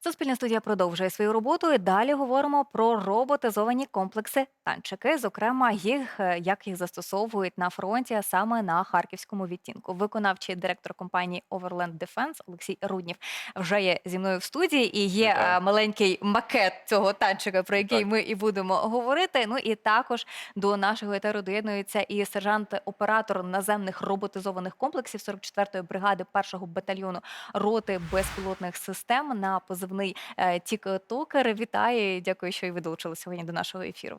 Суспільна студія продовжує свою роботу. і Далі говоримо про роботизовані комплекси танчики, зокрема, їх е, як їх застосовують на фронті, а саме на харківському відтінку. Виконавчий директор компанії Overland Defense Олексій Руднів вже є зі мною в студії, і є Вітаю. е, маленький макет цього танчика, про який Так. ми і будемо говорити. Ну і також до нашого етеру доєднується і сержант-оператор наземних роботизованих комплексів 44-ї бригади першого батальйону роти безпілотних систем на позивний е, Тік-Токер. Вітаю, дякую, що і ви долучилися сьогодні до нашого ефіру.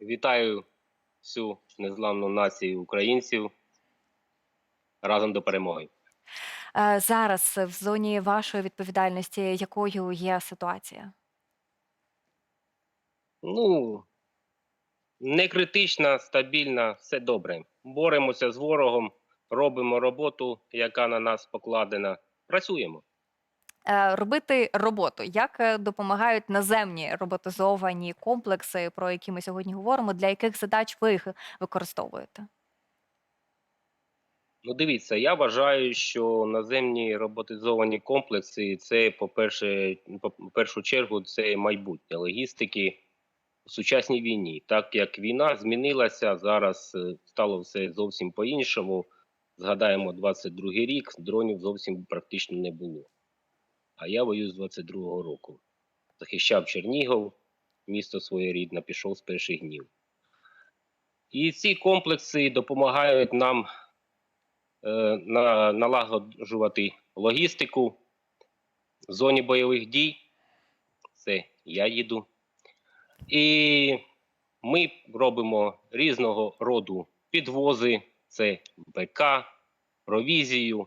Вітаю всю незламну націю українців разом до перемоги. Е, Зараз в зоні вашої відповідальності якою є ситуація? Ну, не критична, стабільна, все добре. Боремося з ворогом, робимо роботу, яка на нас покладена. Працюємо. Е, Робити роботу. Як е, допомагають наземні роботизовані комплекси, про які ми сьогодні говоримо, для яких задач ви їх використовуєте? Ну, дивіться, я вважаю, що наземні роботизовані комплекси це, по-перше, по першу чергу, це майбутнє логістики в сучасній війні. Так як війна змінилася, зараз е, стало все зовсім по-іншому. Згадаємо 22-й рік, дронів зовсім практично не було. А я воюю з 22-го року. Захищав Чернігов, місто своєрідне, пішов з перших днів. І ці комплекси допомагають нам е, на, налагоджувати логістику в зоні бойових дій. Це я їду. І ми робимо різного роду підвози: це БК, провізію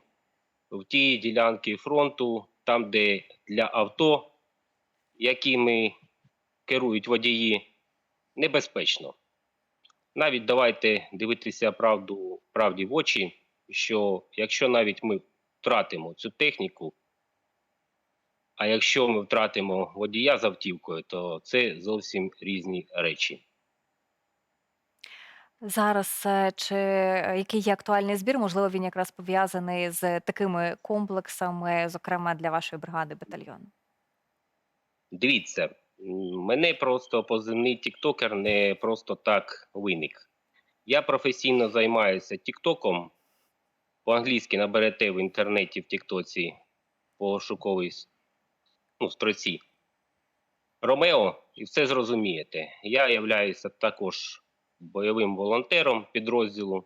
в ті ділянки фронту, там, де для авто, якими керують водії, небезпечно. Навіть давайте дивитися правду правді в очі, що якщо навіть ми втратимо цю техніку, а якщо ми втратимо водія з автівкою, то це зовсім різні речі. Зараз е, чи е, який є актуальний збір? Можливо, він якраз пов'язаний з такими комплексами, зокрема для вашої бригади батальйону. Дивіться, мене просто позивний тіктокер не просто так виник. Я професійно займаюся тіктоком. По-англійськи наберете в інтернеті в Тіктоці пошуковий с- ну, строці. Ромео, і все зрозумієте. Я являюся також бойовим волонтером підрозділу.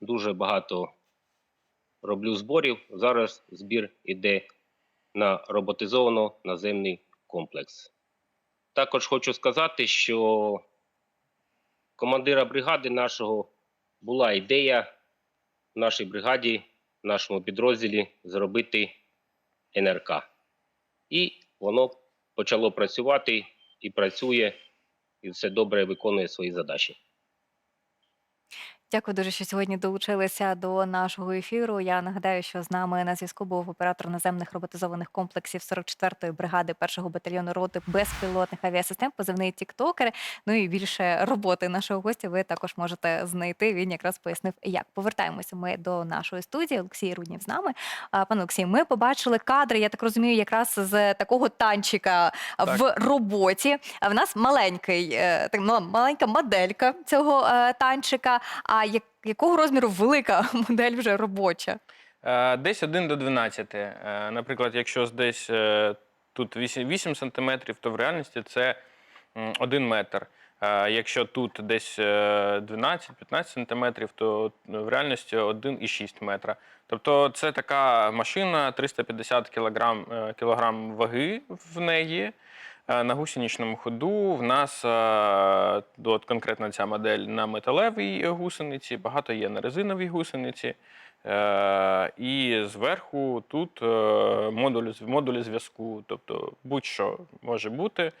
Дуже багато роблю зборів. Зараз збір іде на роботизовано наземний комплекс. Також хочу сказати, що командира бригади нашого була ідея в нашій бригаді, в нашому підрозділі зробити НРК. І воно почало працювати і працює, і все добре виконує свої задачі. Дякую дуже, що сьогодні долучилися до нашого ефіру. Я нагадаю, що з нами на зв'язку був оператор наземних роботизованих комплексів 44-ї бригади першого батальйону роти безпілотних авіасистем, позивний Тіктокер. Ну і більше роботи нашого гостя ви також можете знайти. Він якраз пояснив, як повертаємося ми до нашої студії. Олексій Руднів з нами. Пане Олексій, ми побачили кадри. Я так розумію, якраз з такого танчика в роботі. В нас маленький, е, так маленька моделька цього е, танчика. А як, якого розміру велика модель вже робоча? Е, Десь 1 до 12. Е, Наприклад, якщо десь е, тут 8, 8 см, то в реальності це 1 метр. Е, Якщо тут десь е, 12-15 см, то в реальності 1,6 метра. Тобто це така машина 350 кг, кілограм ваги в неї. Е, На гусеничному ходу в нас е, от конкретно ця модель на металевій гусениці, багато є на резиновій гусениці. Е, І зверху тут модуль, модулі зв'язку, тобто будь-що може бути.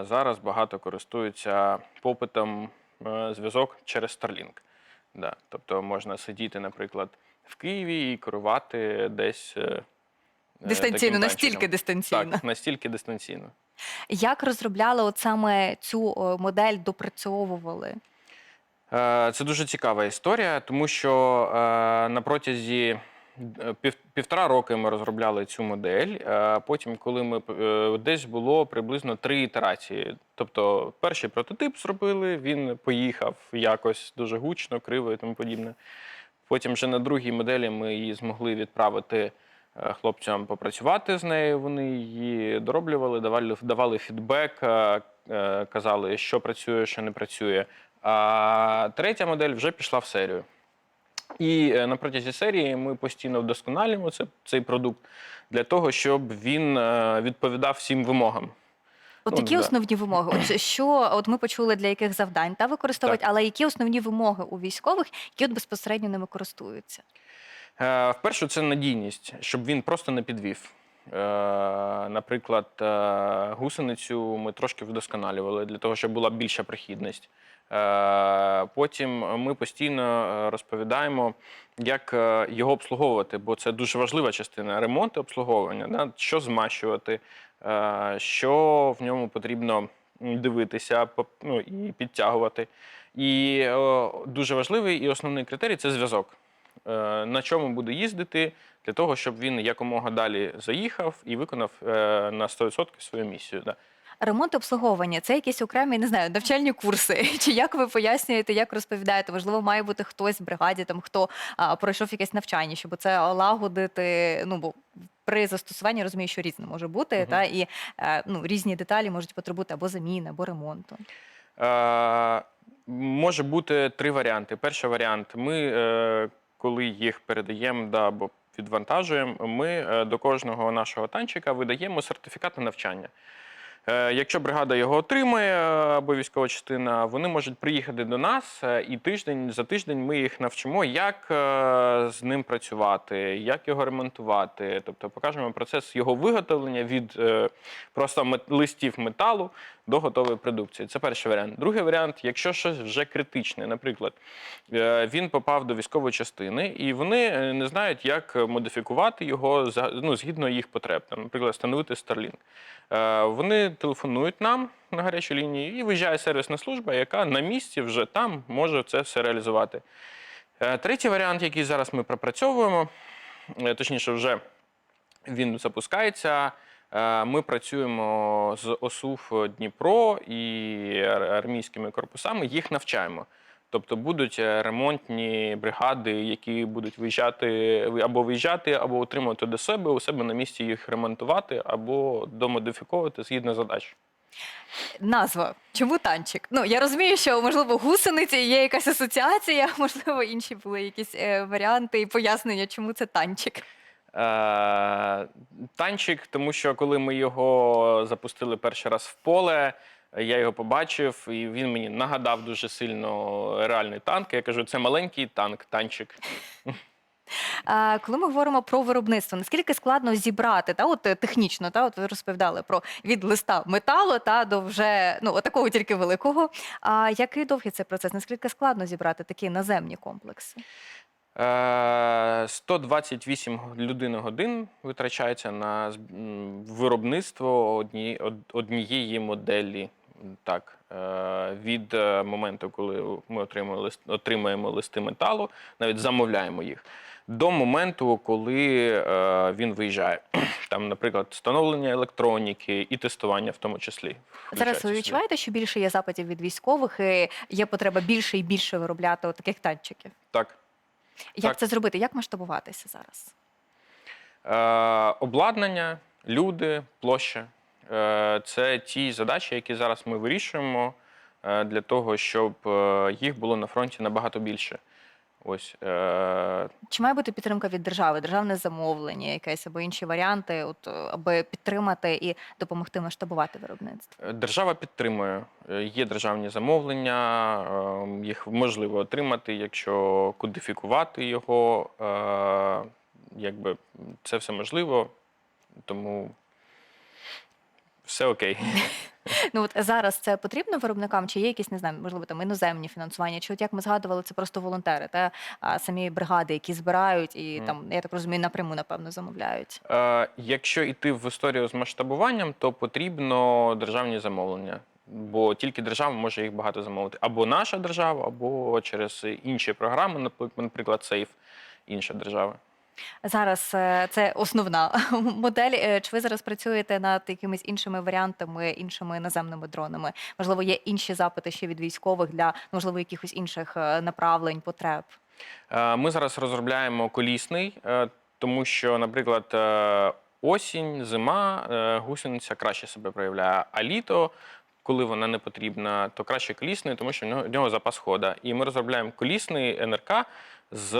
Зараз багато користуються попитом зв'язок через Starlink. Да. Тобто можна сидіти, наприклад, в Києві і керувати десь. Дистанційно, настільки дистанційно. Так, настільки дистанційно. Як розробляли от саме цю модель, допрацьовували? Е, Це дуже цікава історія, тому що е, на протязі Е, півтора роки ми розробляли цю модель. Потім, коли ми десь було приблизно три ітерації. Тобто, перший прототип зробили, він поїхав якось дуже гучно, криво і тому подібне. Потім вже на другій моделі ми її змогли відправити хлопцям попрацювати з нею. Вони її дороблювали, давали, давали фідбек, е, е, казали, що працює, що не працює. А третя модель вже пішла в серію. І е, на протязі серії ми постійно вдосконалюємо це, цей продукт для того, щоб він е, відповідав всім вимогам. От Ну, які да. основні вимоги? От що от ми почули для яких завдань та використовують, але які основні вимоги у військових, які от безпосередньо ними користуються? Е, Вперше це надійність, щоб він просто не підвів. Е, Наприклад, е, гусеницю ми трошки вдосконалювали для того, щоб була більша прохідність. Потім ми постійно розповідаємо, як його обслуговувати, бо це дуже важлива частина ремонту обслуговування. Да? Що змащувати, що в ньому потрібно дивитися ну, і підтягувати. І дуже важливий і основний критерій це зв'язок. Е, на чому буде їздити, для того, щоб він якомога далі заїхав і виконав е, на 100% свою місію. Да. Ремонт обслуговування це якісь окремі, не знаю, навчальні курси. Чи як ви пояснюєте, як розповідаєте? Можливо, має бути хтось в бригаді, там хто а, пройшов якесь навчання, щоб це лагодити. Ну бо при застосуванні розумію, що різне може бути, Мгм. та і е, ну різні деталі можуть потребувати або заміни, або ремонту. Е, може бути три варіанти. Перший варіант: ми, е, коли їх передаємо да, або відвантажуємо, ми е, до кожного нашого танчика видаємо сертифікат на навчання. Е, Якщо бригада його отримає е, або військова частина, вони можуть приїхати до нас і тиждень за тиждень ми їх навчимо, як з ним працювати, як його ремонтувати. Тобто покажемо процес його виготовлення від просто листів металу до готової продукції. Це перший варіант. Другий варіант, якщо щось вже критичне, наприклад, е, він попав до військової частини, і вони е, не знають, як модифікувати його ну, згідно їх потреб. Там, наприклад, встановити Starlink. Е, Вони телефонують нам на гарячу лінію і виїжджає сервісна служба, яка на місці вже там може це все реалізувати. Третій варіант, який зараз ми пропрацьовуємо, точніше, вже він запускається. Е, Ми працюємо з ОСУФ Дніпро і армійськими корпусами, їх навчаємо. Тобто будуть е, ремонтні бригади, які будуть виїжджати або виїжджати, або отримувати до себе, у себе на місці їх ремонтувати, або домодифіковувати згідно задач. Назва чому танчик? Ну я розумію, що можливо гусениці є якась асоціація, можливо, інші були якісь е, варіанти і пояснення, чому це танчик. Е, танчик, тому що коли ми його запустили перший раз в поле, я його побачив, і він мені нагадав дуже сильно реальний танк. Я кажу, це маленький танк, танчик. А, коли ми говоримо про виробництво, наскільки складно зібрати, та от е, технічно, та от ви розповідали про від листа металу та до вже ну такого тільки великого. А який довгий цей процес? Наскільки складно зібрати такі наземні комплекси? Е, 128 людин годин витрачається на виробництво одні, однієї моделі. Так, е, від е, моменту, коли ми отримуємо, лист, отримаємо листи металу, навіть замовляємо їх, до моменту, коли е, він виїжджає. Там, наприклад, встановлення електроніки і тестування в тому числі. Зараз ви відчуваєте, що більше є запитів від військових, і є потреба більше і більше виробляти таких танчиків. Так. Як Так. це зробити? Як масштабуватися зараз? Е, обладнання, люди, площа Е, це ті задачі, які зараз ми вирішуємо е, для того, щоб е, їх було на фронті набагато більше. Ось е, Чи має бути підтримка від держави, державне замовлення, якесь або інші варіанти, от е, аби підтримати і допомогти масштабувати виробництво? держава підтримує. Е, Є державні замовлення, е, їх можливо отримати, якщо кодифікувати його. е, Якби це все можливо, тому все окей. Ну от зараз це потрібно виробникам, чи є якісь не знаю, можливо, там іноземні фінансування, чи от як ми згадували, це просто волонтери, та а, самі бригади, які збирають і Мгм. там, я так розумію, напряму напевно замовляють. Е, Якщо йти в історію з масштабуванням, то потрібно державні замовлення, бо тільки держава може їх багато замовити. Або наша держава, або через інші програми, напри- наприклад, Сейф, інша держава. Зараз е, це основна модель. Е, Чи ви зараз працюєте над якимись іншими варіантами, іншими наземними дронами? Можливо, є інші запити ще від військових для можливо якихось інших е, направлень, потреб. Ми зараз розробляємо колісний, тому що, наприклад, осінь, зима, гусениця краще себе проявляє, а літо. Коли вона не потрібна, то краще колісний, тому що в нього запас хода. І ми розробляємо колісний НРК з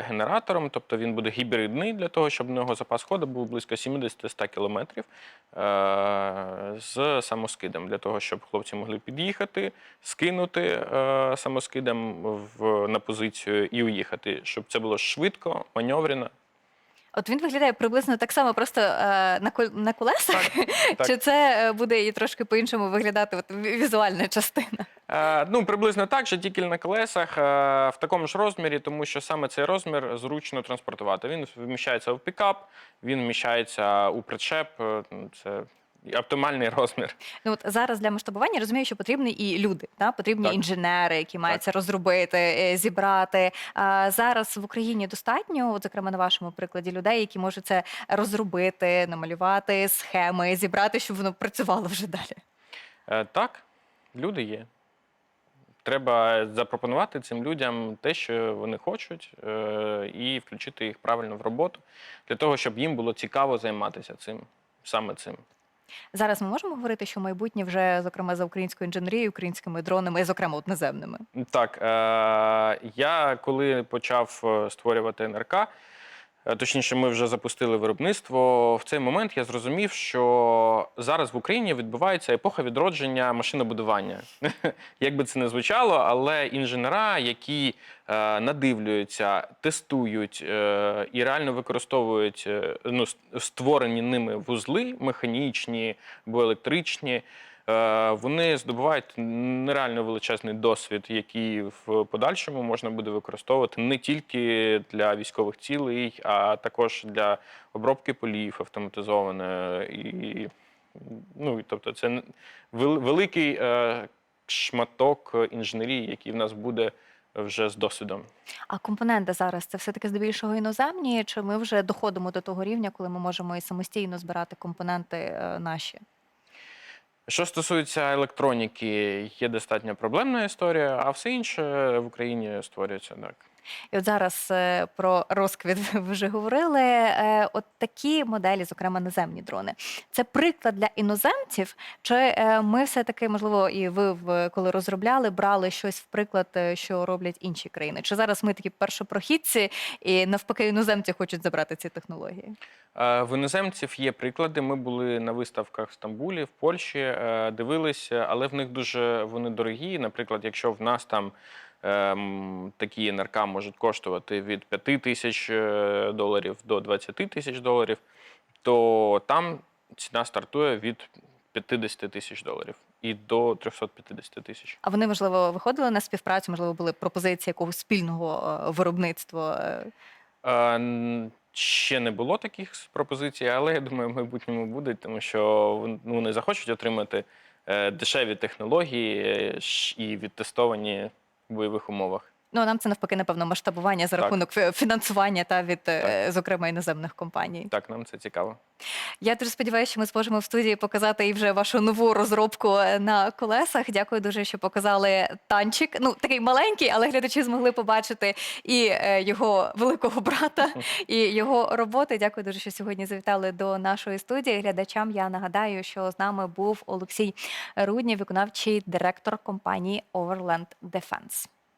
генератором, тобто він буде гібридний для того, щоб в нього запас ходу був близько 70-100 кілометрів е, з самоскидом, для того, щоб хлопці могли під'їхати, скинути е, самоскидом на позицію і уїхати, щоб це було швидко, маневрено. От він виглядає приблизно так само, просто е, на кол- на колесах. так. Чи це е, буде і трошки по-іншому виглядати от, ві- візуальна частина? Е, Ну, приблизно так же, тільки на колесах е, в такому ж розмірі, тому що саме цей розмір зручно транспортувати. Він вміщається в пікап, він вміщається у причеп. е, ну, Це оптимальний розмір. Ну от зараз для масштабування розумію, що потрібні і люди, та потрібні Так. інженери, які мають це розробити, е, зібрати. А зараз в Україні достатньо, от зокрема на вашому прикладі, людей, які можуть це розробити, намалювати схеми, зібрати, щоб воно працювало вже далі. Е, Так, люди є. Треба запропонувати цим людям те, що вони хочуть, е, і включити їх правильно в роботу для того, щоб їм було цікаво займатися цим, саме цим. Зараз ми можемо говорити, що майбутнє вже зокрема за українською інженерією, українськими дронами, і зокрема от наземними. Так, е, я коли почав е, створювати НРК, точніше, ми вже запустили виробництво. В цей момент я зрозумів, що зараз в Україні відбувається епоха відродження машинобудування. Як би це не звучало, але інженера, які е, надивлюються, тестують е, і реально використовують е, ну, створені ними вузли механічні або електричні. Е, Вони здобувають нереально величезний досвід, який в подальшому можна буде використовувати не тільки для військових цілей, а також для обробки полів автоматизованої. І, ну, тобто, це великий е, шматок інженерії, який в нас буде вже з досвідом. А компоненти зараз це все таки здебільшого іноземні, чи ми вже доходимо до того рівня, коли ми можемо і самостійно збирати компоненти е, наші? Що стосується електроніки, є достатньо проблемна історія, а все інше в Україні створюється так. І от зараз е, про розквіт ви вже говорили. Е, От такі моделі, зокрема наземні дрони, це приклад для іноземців. Чи е, ми все таки, можливо, і ви коли розробляли, брали щось в приклад, що роблять інші країни? Чи зараз ми такі першопрохідці, і навпаки, іноземці хочуть забрати ці технології? В іноземців є приклади. Ми були на виставках в Стамбулі, в Польщі, дивилися, але в них дуже вони дорогі. Наприклад, якщо в нас там такі НРК можуть коштувати від 5 тисяч е, доларів до 20 тисяч доларів, то там ціна стартує від 50 тисяч доларів і до 350 тисяч. А вони можливо виходили на співпрацю? Можливо, були пропозиції якогось спільного е, виробництва? е, Ще не було таких пропозицій, але я думаю, в майбутньому будуть, тому що ну, вони захочуть отримати дешеві технології і відтестовані бойових умовах. Ну, нам це навпаки, напевно, масштабування за Так. рахунок фінансування та від, е, зокрема, іноземних компаній. Так, нам це цікаво. Я дуже сподіваюся, що ми зможемо в студії показати і вже вашу нову розробку е, на колесах. Дякую дуже, що показали танчик. Ну, такий маленький, але глядачі змогли побачити і е, його великого брата, і його роботи. Дякую дуже, що сьогодні завітали до нашої студії. Глядачам я нагадаю, що з нами був Олексій Руднів, виконавчий директор компанії Overland Defense.